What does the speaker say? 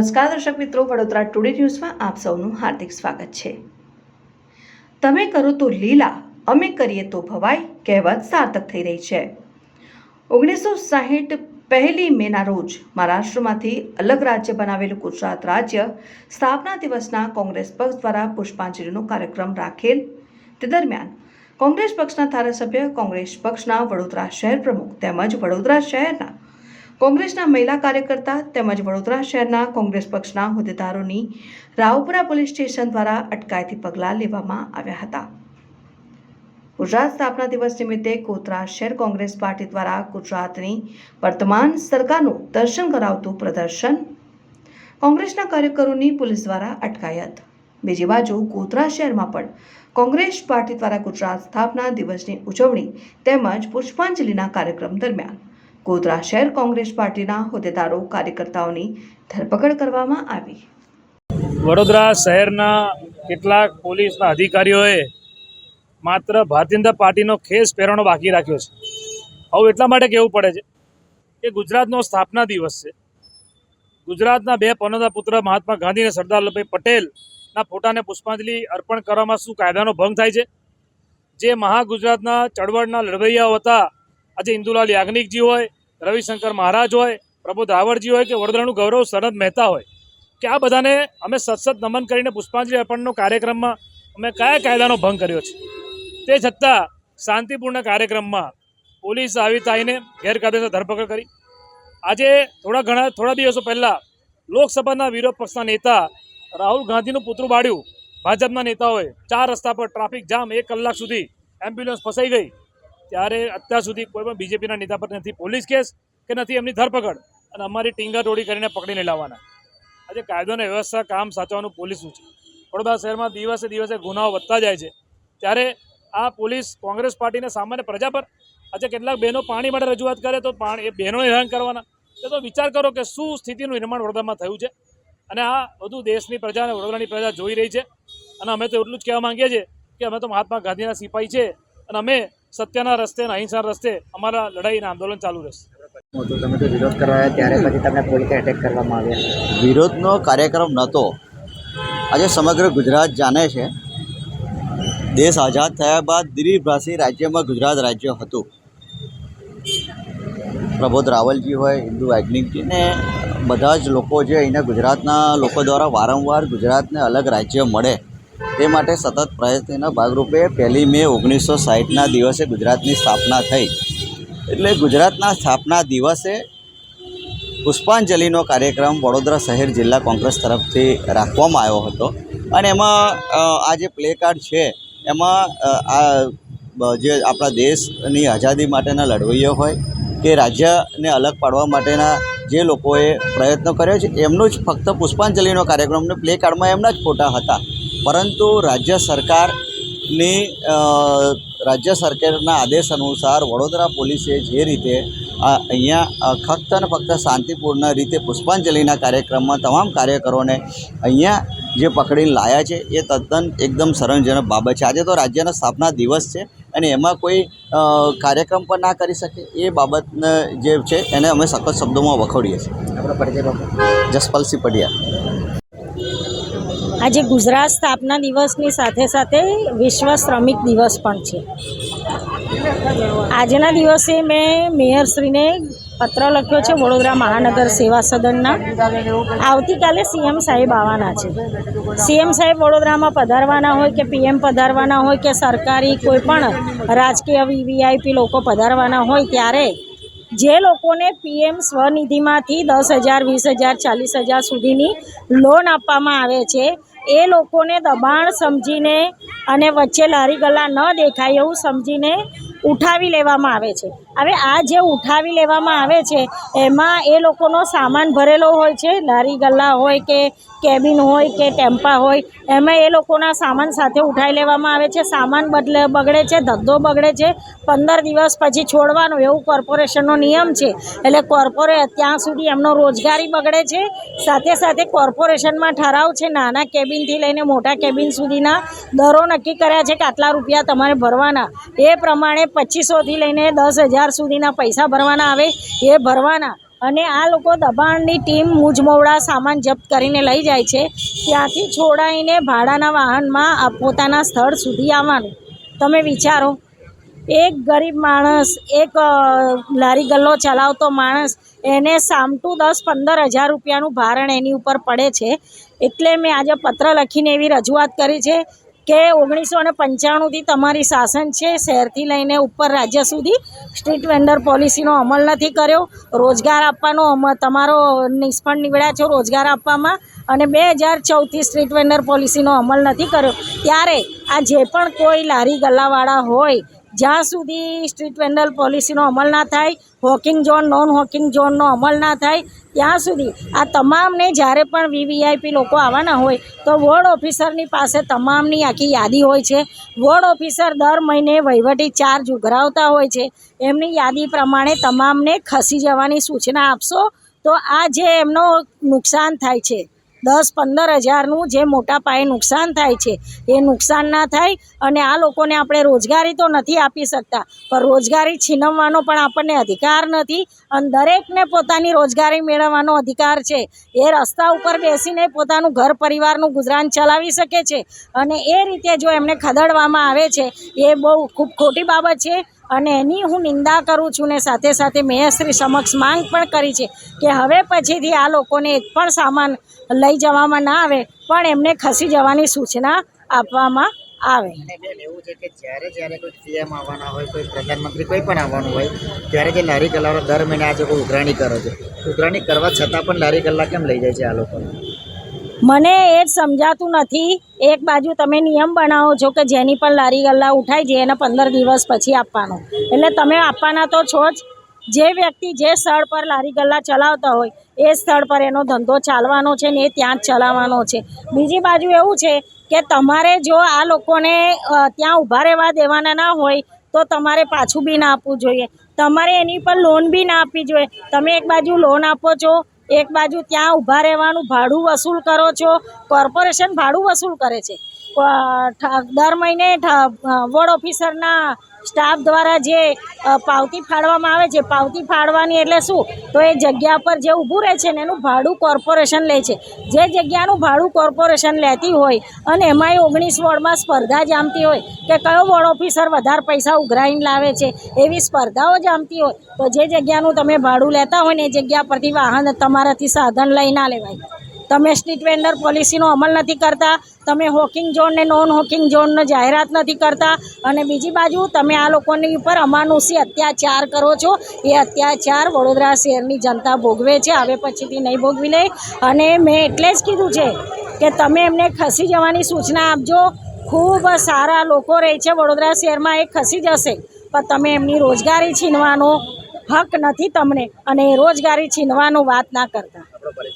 નમસ્કાર, દર્શક મિત્રો. વડોદરા ટુડે ન્યૂઝમાં આપ સૌનું હાર્દિક સ્વાગત છે. તમે કરો તો લીલા, અમે કરીએ તો ભવાઈ, કહેવત સાર્થક થઈ રહી છે. ઓગણીસો સાહીઠ પહેલી મેના રોજ મહારાષ્ટ્રમાંથી અલગ રાજ્ય બનાવેલું ગુજરાત રાજ્ય સ્થાપના દિવસના કોંગ્રેસ પક્ષ દ્વારા પુષ્પાંજલિનો કાર્યક્રમ રાખેલ. તે દરમિયાન કોંગ્રેસ પક્ષના ધારાસભ્ય, કોંગ્રેસ પક્ષના વડોદરા શહેર પ્રમુખ તેમજ વડોદરા શહેરના કોંગ્રેસના મહિલા કાર્યકર્તા તેમજ વડોદરા શહેરના કોંગ્રેસ પક્ષના હોદ્દેદારોની રાવપુરા પોલીસ સ્ટેશન દ્વારા અટકાયતી પગલાં લેવામાં આવ્યા હતા. ગુજરાત સ્થાપના દિવસ નિમિત્તે કોતરા શહેર કોંગ્રેસ પાર્ટી દ્વારા ગુજરાતની વર્તમાન સરકારનું દર્શન કરાવતું પ્રદર્શન કોંગ્રેસના કાર્યકરોની પોલીસ દ્વારા અટકાયત. બીજી બાજુ ગોધરા શહેરમાં પણ કોંગ્રેસ પાર્ટી દ્વારા ગુજરાત સ્થાપના દિવસની ઉજવણી તેમજ પુષ્પાંજલિના કાર્યક્રમ દરમિયાન ગોધરા શહેર કોંગ્રેસ પાર્ટીના હોદ્દેદારો કાર્યકર્તાઓની ધરપકડ કરવામાં આવી. વડોદરા શહેરના કેટલાક પોલીસના અધિકારીઓએ માત્ર ભારતીય જનતા પાર્ટીનો ખેસ પહેરવાનો બાકી રાખ્યો છે. આવું એટલા માટે કહેવું પડે છે કે ગુજરાતનો સ્થાપના દિવસ છે. ગુજરાતના બે પનોતા પુત્ર મહાત્મા ગાંધી અને સરદાર વલ્લભભાઈ પટેલના ફોટાને પુષ્પાંજલિ અર્પણ કરવામાં શું કાયદાનો ભંગ થાય છે? જે મહાગુજરાતના ચળવળના લડવૈયાઓ હતા આજે ઇન્દુલાલ યાજ્ઞિકજી હોય, રવિશંકર મહારાજ હોય પ્રબોધ રાવળજી હોય કે વડોદરાનું ગૌરવ શરદ મહેતા હોય, કે આ બધાને અમે સતસત નમન કરીને પુષ્પાંજલિ અર્પણનો કાર્યક્રમમાં અમે કયા કાયદાનો ભંગ કર્યો છે? તે છતાં શાંતિપૂર્ણ કાર્યક્રમમાં પોલીસ આવી તાઈને ગેરકાયદેસર ધરપકડ કરી. આજે થોડા ઘણા, થોડા દિવસો પહેલાં લોકસભાના વિરોધ પક્ષના નેતા રાહુલ ગાંધીનું પુતળું બાળ્યું. ભાજપના નેતાઓએ ચાર રસ્તા પર ટ્રાફિક જામ એક કલાક સુધી એમ્બ્યુલન્સ ફસાઈ ગઈ. ત્યારે અત્યાર સુધી કોઈ પણ બીજેપીના નેતા પર નથી પોલીસ કેસ કે નથી એમની ધરપકડ. અને અમારી ટીંગા ટોળી કરીને પકડીને લાવવાના. આજે કાયદોને વ્યવસ્થા કામ સાચવવાનું પોલીસનું છે. વડોદરા શહેરમાં દિવસે દિવસે ગુનાઓ વધતા જાય છે. ત્યારે આ પોલીસ કોંગ્રેસ પાર્ટીને સામાન્ય પ્રજા પર આજે કેટલાક બહેનો પાણી માટે રજૂઆત કરે તો પાણી એ બહેનોને હેરાન કરવાના. એ તો વિચાર કરો કે શું સ્થિતિનું નિર્માણ વડોદરામાં થયું છે. અને આ બધું દેશની પ્રજા અને વડોદરાની પ્રજા જોઈ રહી છે. અને અમે તો એટલું જ કહેવા માંગીએ છીએ કે અમે તો મહાત્મા ગાંધીના સિપાહી છે. અને અમે સત્યના રસ્તે અને અહિંસાના રસ્તે અમારા લડાઈ અને આંદોલન ચાલુ રહેશે. તમે તો વિરોધ કરવા ત્યારે પછી તમને પોલીસે એટેક કરવામાં આવ્યા. વિરોધનો કાર્યક્રમ નહોતો. આજે સમગ્ર ગુજરાત જાણે છે. દેશ આઝાદ થયા બાદ દ્વિભાષી રાજ્યમાં ગુજરાત રાજ્ય હતું. પ્રબોધ રાવલજી હોય હિન્દુ વાગ્નિકજી ને બધા જ લોકો જે અહીંના ગુજરાતના લોકો દ્વારા વારંવાર ગુજરાતને અલગ રાજ્ય મળે તે માટે સતત પ્રયત્નના ભાગરૂપે પહેલી મે ઓગણીસો સાહીઠના દિવસે ગુજરાતની સ્થાપના થઈ. એટલે ગુજરાતના સ્થાપના દિવસે પુષ્પાંજલિનો કાર્યક્રમ વડોદરા શહેર જિલ્લા કોંગ્રેસ તરફથી રાખવામાં આવ્યો હતો. અને એમાં આ જે પ્લે કાર્ડ છે, એમાં આ, જે આપણા દેશની આઝાદી માટેના લડવૈયો હોય કે રાજ્યને અલગ પાડવા માટેના જે લોકોએ પ્રયત્નો કર્યો છે, એમનું જ ફક્ત પુષ્પાંજલિનો કાર્યક્રમને પ્લે કાર્ડમાં એમના જ ફોટા હતા. પરંતુ રાજ્ય સરકારની રાજ્ય સરકારના આદેશ અનુસાર વડોદરા પોલીસે જે રીતે આ અહીંયા ફક્ત અને ફક્ત શાંતિપૂર્ણ રીતે પુષ્પાંજલિના કાર્યક્રમમાં તમામ કાર્યકરોને અહીંયા જે પકડીને લાયા છે એ તદ્દન એકદમ શરમજનક બાબત છે. આજે તો રાજ્યના સ્થાપના દિવસ છે અને એમાં કોઈ કાર્યક્રમ પણ ના કરી શકે એ બાબતને જે છે એને અમે સખત શબ્દોમાં વખોડીએ છીએ. આપણો પરિચય જસપાલસિંહ પડિયા આજે ગુજરાત સ્થાપના દિવસની સાથે સાથે વિશ્વ શ્રમિક દિવસ પણ છે. આજના દિવસે મેં મેયરશ્રીને પત્ર લખ્યો છે વડોદરા મહાનગર સેવા સદનના. આવતીકાલે સીએમ સાહેબ આવવાના છે. સીએમ સાહેબ વડોદરામાં પધારવાના હોય કે પીએમ પધારવાના હોય કે સરકારી કોઈ પણ રાજકીય વીવીઆઈપી લોકો પધારવાના હોય ત્યારે જે લોકોને પીએમ સ્વનિધિમાંથી દસ હજાર, વીસ હજાર, ચાલીસ હજાર સુધીની લોન આપવામાં આવે છે એ લોકોને દબાણ સમજીને અને વચ્ચે લારી ગલ્લા ન દેખાય એવું સમજીને ઉઠાવી લેવામાં આવે છે. હવે આ જે ઉઠાવી લેવામાં આવે છે, એમાં એ લોકોનો સામાન ભરેલો હોય છે લારી ગલ્લા હોય કે કેબિન હોય કે ટેમ્પા હોય, એમાં એ લોકોના સામાન સાથે ઉઠાવી લેવામાં આવે છે. સામાન બદલે બગડે છે, ધંધો બગડે છે. પંદર દિવસ પછી છોડવાનો એવું કોર્પોરેશનનો નિયમ છે. એટલે કોર્પોરે ત્યાં સુધી એમનો રોજગારી બગડે છે. સાથે સાથે કોર્પોરેશનમાં ઠરાવ છે, નાના કેબિનથી લઈને મોટા કેબિન સુધીના. દરો નક્કી કર્યા છે કે આટલા રૂપિયા તમારે ભરવાના. એ પ્રમાણે પચીસોથી લઈને દસ હજાર સુધીના પૈસા ભરવાના આવે એ ભરવાના. અને આ લોકો દબાણની ટીમ મુજમોવડા સામાન જપ્ત કરીને લઈ જાય છે. ત્યાંથી છોડાઈને ભાડાના વાહનમાં પોતાના સ્થળ સુધી આવવાનું. તમે વિચારો, એક ગરીબ માણસ, એક લારી ગલ્લો ચલાવતો માણસ, એને સામટું દસ પંદર હજાર રૂપિયાનું ભારણ એની ઉપર પડે છે. એટલે મેં આજે પત્ર લખીને એવી રજૂઆત કરી છે. કે ઓગણીસો ને પંચાણુંથી તમારી શાસન છે, શહેરથી લઈને ઉપર રાજ્ય સુધી સ્ટ્રીટ વેન્ડર પોલિસીનો અમલ નથી કર્યો. રોજગાર આપવાનો તમારો નિષ્ફળ નીવડ્યા છો રોજગાર આપવામાં અને બે હજાર ચૌદથી સ્ટ્રીટ વેન્ડર પોલિસીનો અમલ નથી કર્યો. ત્યારે આ જે પણ કોઈ લારી ગલ્લાવાળા હોય જ્યાં સુધી સ્ટ્રીટ વેન્ડલ પોલિસીનો અમલ ના થાય, હોકિંગ ઝોન, નોન હોકિંગ ઝોનનો અમલ ના થાય, ત્યાં સુધી આ તમામને જ્યારે પણ વીવીઆઈપી લોકો આવવાના હોય, તો વોર્ડ ઓફિસરની પાસે તમામની આખી યાદી હોય છે. વોર્ડ ઓફિસર દર મહિને વહીવટી ચાર્જ ઉઘરાવતા હોય છે. એમની યાદી પ્રમાણે તમામને ખસી જવાની સૂચના આપશો, તો આ જે એમનો નુકસાન થાય છે દસ પંદર હજારનું જે મોટા પાયે નુકસાન થાય છે, એ નુકસાન ના થાય અને આ લોકોને આપણે રોજગારી તો નથી આપી શકતા, પણ રોજગારી છીનવવાનો પણ આપણને અધિકાર નથી અને દરેકને પોતાની રોજગારી મેળવવાનો અધિકાર છે. એ રસ્તા ઉપર બેસીને પોતાનું ઘર પરિવારનું ગુજરાન ચલાવી શકે છે અને એ રીતે જો એમને ખદેડવામાં આવે છે, એ બહુ ખૂબ ખોટી બાબત છે અને એની હું નિંદા કરું છું ને સાથે સાથે મેયશ્રી સમક્ષ માંગ પણ કરી છે કે હવે પછીથી આ લોકોને એક પણ સામાન લઈ જવામાં ના આવે, પણ એમને ખસી જવાની સૂચના આપવામાં આવે. એવું છે કે જ્યારે જ્યારે કોઈ પીએમ આવવાના હોય, કોઈ પ્રધાનમંત્રી કોઈ પણ આવવાનું હોય, ત્યારે જે લારી ગલ્લાવાળો દર મહિને આજે કોઈ ઉઘરાણી કરે છે, ઉઘરાણી કરવા છતાં પણ લારી કલાક કેમ લઈ જાય છે આ લોકો મને એ જ સમજાતું નથી. એક બાજુ તમે નિયમ બનાવો છો કે જેની પણ લારી ગલ્લા ઉઠાઈ જાય એને પંદર દિવસ પછી આપવાનો. એટલે તમે આપવાના તો છો જ. જે વ્યક્તિ જે સ્થળ પર લારી ગલ્લા ચલાવતા હોય, એ સ્થળ પર એનો ધંધો ચાલવાનો છે ને એ ત્યાં જ ચલાવવાનો છે. બીજી બાજુ એવું છે કે તમારે જો આ લોકોને ત્યાં ઊભા રહેવા દેવાના ના હોય, તો તમારે પાછું બી ના આપવું જોઈએ. તમારે એની પર લોન બી ના આપવી જોઈએ. તમે એક બાજુ લોન આપો છો એક બાજુ ત્યાં ઊભા રહેવાનું ભાડું વસૂલ કરો છો કોર્પોરેશન ભાડું વસૂલ કરે છે. દર મહિને વોર્ડ ઓફિસરના સ્ટાફ દ્વારા જે પાવતી ફાળવામાં આવે છે, પાવતી ફાળવાની એટલે શું? તો એ જગ્યા પર જે ઊભું રહે છે ને એનું ભાડું કોર્પોરેશન લે છે. જે જગ્યાનું ભાડું કોર્પોરેશન લેતી હોય અને એમાંય ઓગણીસ વોર્ડમાં સ્પર્ધા જામતી હોય કે કયો વોર્ડ ઓફિસર વધારે પૈસા ઉઘરાઈને લાવે છે, એવી સ્પર્ધાઓ જામતી હોય, તો જે જગ્યાનું તમે ભાડું લેતા હોય ને એ જગ્યા પરથી વાહન તમારાથી સાધન લઈ ના લેવાય. તમે સ્ટ્રીટ વેન્ડર પોલિસીનો અમલ નથી કરતા, તમે હોકિંગ ઝોન ને નોન હોકિંગ ઝોનનો જાહેરાત નથી કરતા અને બીજી બાજુ તમે આ લોકોની ઉપર અમાનુષી અત્યાચાર કરો છો. એ અત્યાચાર વડોદરા શહેરની જનતા ભોગવે છે. હવે પછીથી નહીં ભોગવી લે અને મેં એટલે જ કીધું છે કે તમે એમને ખસી જવાની સૂચના આપજો. ખૂબ સારા લોકો રહે છે. વડોદરા શહેરમાં એ ખસી જશે. પણ તમે એમની રોજગારી છીનવાનો હક નથી તમને. અને એ રોજગારી છીનવાનો વાત ના કરતા. પરિચય